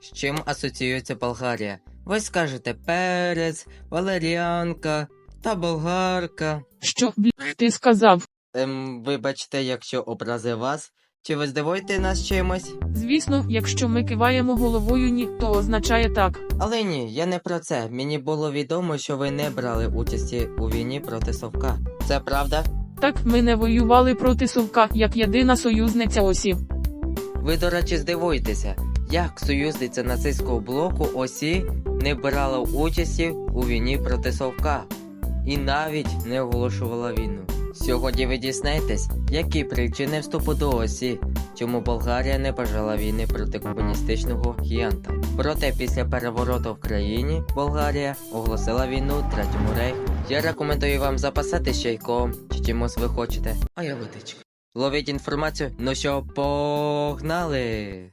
З чим асоціюється Болгарія? Ви скажете перець, валеріанка та болгарка. Що, блядь, ти сказав? Ем, вибачте, якщо образив вас. Чи ви здивуєте нас чимось? Звісно, якщо ми киваємо головою ні, то означає так. Але ні, я не про це. Мені було відомо, що ви не брали участі у війні проти Совка. Це правда? Так, ми не воювали проти Совка, як єдина союзниця осі. Ви, до речі, здивуєтеся, як союзниця нацистського блоку ОСІ не брала участі у війні проти Совка і навіть не оголошувала війну. Сьогодні ви дізнаєтесь, які причини вступу до ОСІ, чому Болгарія не бажала війни проти комуністичного гіганта. Проте після перевороту в країні Болгарія оголосила війну Третьому рейху. Я рекомендую вам запасати чайком чи чимось ви хочете. А я водичка. Ловіть інформацію, ну що, погнали!